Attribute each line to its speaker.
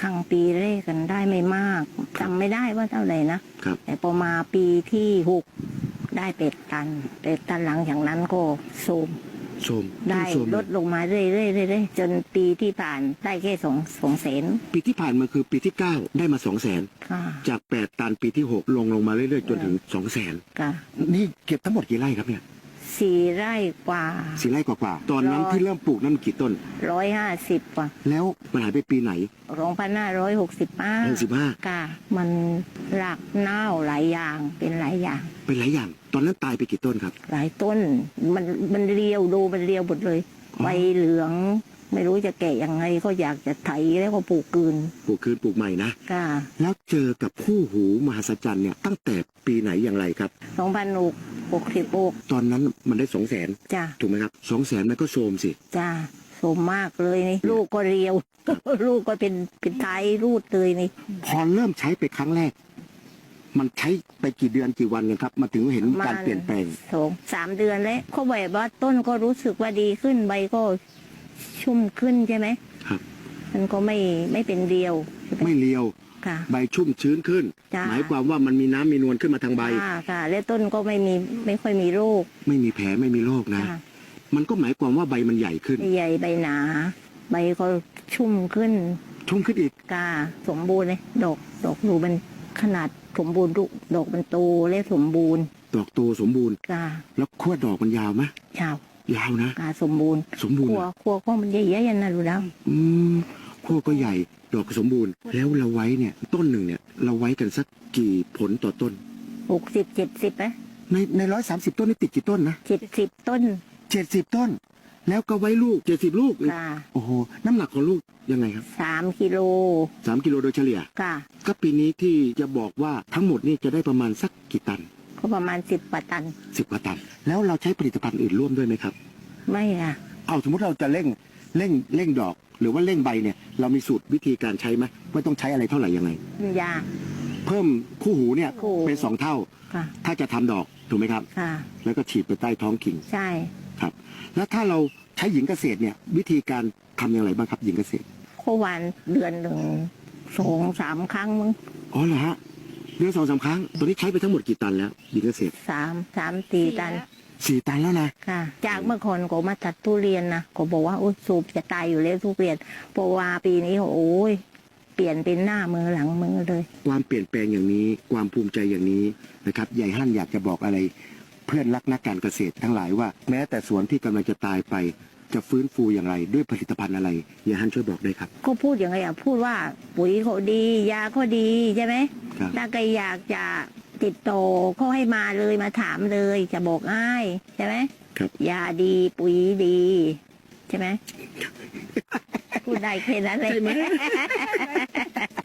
Speaker 1: ครั้งปีแรกกันได้ไม่มากจำไม่ได้ว่าเท่าไหร่นะครับ แต่พอมาปีที่หกได้เป็ดตันเป็ดตันหลังจากนั้นก็โทรม
Speaker 2: โสม
Speaker 1: ได้
Speaker 2: โสม
Speaker 1: ลดลงมาเรื่อยๆเรื่อยๆจนปีที่ผ่านได้แค่สองสองแสน
Speaker 2: ปีที่ผ่านมาคือปีที่เก้าได้มาสองแสน
Speaker 1: ค่ะ
Speaker 2: จากแปดตันปีที่หกลงลงมาเรื่อยๆจนถึงสองแสน
Speaker 1: ค่ะ
Speaker 2: นี่เก็บทั้งหมดกี่ไร่ครับเนี่ย
Speaker 1: สี่ไร่กว่า
Speaker 2: สี่ไร่กว่าๆตอนนั้น
Speaker 1: ร้อย
Speaker 2: ที่เริ่มปลูกนั้นมันกี่ต้น
Speaker 1: ร้อยห้าสิบกว่า
Speaker 2: แล้วมันหายไปปีไหน
Speaker 1: สองพันห้าร้อยหกสิบห้า
Speaker 2: หกสิบห้า
Speaker 1: ค่ะ มันหลักเน่าหลายอย่างเป็นหลายอย่าง
Speaker 2: เป็นหลายอย่าง ตอนนั้นตายไปกี่ต้นครับ
Speaker 1: หลายต้น มันมันเรียวดูมันเรียวหมดเลย
Speaker 2: อ๋อ
Speaker 1: ใบเหลือง ไม่รู้จะแกะยังไงก็อยากจะไถแล้วก็ปลูกกืน
Speaker 2: ปลูกคืนปลูกใหม่นะ
Speaker 1: ค่ะ
Speaker 2: แล้วเจอกับคู่หูมหัศจรรย์เนี่ยตั้งแต่ปีไหนอย่างไรครับ
Speaker 1: สองพันหก หกสิบหก
Speaker 2: ตอนนั้นมันได้สองแสน
Speaker 1: จ้า
Speaker 2: ถูกไหมครับสองแสนมันก็โทรมสิ
Speaker 1: จ้าสมมากเลยนี่ลูกก็เรียว ลูกก็เป็นเป็นไทยรูดเลยนี่
Speaker 2: พอเริ่มใช้ไปครั้งแรก มันใช้ไปกี่เดือนกี่วันกันครับมาถึงเห็นการเปลี่ยนแปลง
Speaker 1: สองสามเดือนแล้วเขาแบบว่าต้นก็รู้สึกว่าดีขึ้นใบก็ชุ่มขึ้นใช่ไหม
Speaker 2: ครับ
Speaker 1: มันก็ไม่ไม่เป็นเดียวใช่ไหม
Speaker 2: ไม่เลียว
Speaker 1: ค่ะ
Speaker 2: ใบชุ่มชื้นขึ้น
Speaker 1: จ้ะ
Speaker 2: หมายความว่ามันมีน้ำมีนวลขึ้นมาทางใบ
Speaker 1: ค่ะค่ะ และต้นก็ไม่มีไม่ค่อยมีโรค
Speaker 2: ไม่มีแผลไม่มีโรคนะ
Speaker 1: ค่ะ
Speaker 2: มันก็หมายความว่าใบมันใหญ่ขึ้น
Speaker 1: ใหญ่ใบหนา ใบก็ชุ่มขึ้น
Speaker 2: ชุ่มขึ้นอีก
Speaker 1: กาสมบูรณ์เลยดอกดอกดูมันขนาดสมบูรณ์ลูกดอกมันโตและสมบูรณ์
Speaker 2: ดอกโตสมบูรณ์
Speaker 1: กา
Speaker 2: แล้วขั้วดอกมันยาวไหม
Speaker 1: ชาวยา
Speaker 2: วนะ
Speaker 1: กาสมบูรณ์
Speaker 2: สมบูรณ์
Speaker 1: ขัว
Speaker 2: นะ
Speaker 1: ขัวข้องมันใหญ่ๆยันนะรู้แล้ว
Speaker 2: อืม ขั้วก็ใหญ่ดอกก็สมบูรณ์ แล้วเราไว้เนี่ยต้นหนึ่งเนี่ยเราไว้กันสักกี่ผลต่อต้น
Speaker 1: หกสิบเจ็ดสิบไหม
Speaker 2: ในในร้อยสามสิบต้นนี่ติดกี่ต้นนะ
Speaker 1: เจ็ดสิบต้น
Speaker 2: เจ็ดสิบต้น แล้วก็ไว้ลูกเจ็ดสิบลูกอีก
Speaker 1: กา
Speaker 2: โอ้โหน้ำหนักของลูกยังไงครับ
Speaker 1: สามกิโล
Speaker 2: สามกิโลโดยเฉลี่ย
Speaker 1: กา
Speaker 2: ก็ปีนี้ที่จะบอกว่าทั้งหมดนี่จะได้ประมาณสักกี่ตัน
Speaker 1: ก็ประมาณสิบกว่าตัน
Speaker 2: สิบกว่าตัน แล้วเราใช้ผลิตภัณฑ์อื่นร่วมด้วยไหมครับ
Speaker 1: ไม่อะ
Speaker 2: เอาสมมติเราจะเร่งเร่งเร่งดอก หรือว่าเร่งใบเนี่ย เรามีสูตรวิธีการใช้ไหมว่าต้องใช้อะไรเท่าไหร่ยังไง
Speaker 1: ยา
Speaker 2: เพิ่มคู่หูเนี่ย
Speaker 1: คู่หู
Speaker 2: เป็นสองเท่า
Speaker 1: ค่ะ
Speaker 2: ถ้าจะทำดอกถูกไหมครับ
Speaker 1: ค่ะ
Speaker 2: แล้วก็ฉีดไปใต้ท้องกิ่ง
Speaker 1: ใช่
Speaker 2: ครับ แล้วถ้าเราใช้หญิงเกษตรเนี่ย วิธีการทำอย่างไรบ้างครับหญิงเกษตร
Speaker 1: โควานเดือนหนึ่งสองสามครั้งมั้ง
Speaker 2: อ๋อเหรอฮะเดือนสองสามครั้งตัวนี้ใช้ไปทั้งหมดกี่ตันแล้วหญิงเกษตร
Speaker 1: สามสามสี่ตัน
Speaker 2: สี่ตันแล้วนะ
Speaker 1: ค่ะ จากเมื่อก่อนก็มาตัดทุเรียนนะก็บอกว่าโอ้ยสูบจะตายอยู่แล้วทุเรียนเพราะว่าปีนี้โอ้ยเปลี่ยนเป็นหน้ามือหลังมือเลย
Speaker 2: ความเปลี่ยนแปลงอย่างนี้ความภูมิใจอย่างนี้นะครับยายฮั่นอยากจะบอกอะไร เพื่อนรักนักการเกษตรทั้งหลายว่า แม้แต่สวนที่กำลังจะตายไป จะฟื้นฟูอย่างไร ด้วยผลิตภัณฑ์อะไรยายฮั่นช่วยบอกได้วยครับ
Speaker 1: ก็พูดอย่างไรอะพูดว่าปุ๋ยเขาดี ยาเขาดีใช่ไหม
Speaker 2: ครับ
Speaker 1: ถ้าใครอยากจะ ติดต่อเขาให้มาเลยมาถามเลยจะบอกง่ายใช่ไหม
Speaker 2: ครับ
Speaker 1: ยาดีปุ๋ยดี ใช่ไหมพูดได้แค่นั้นเลย
Speaker 2: ใช่ไหม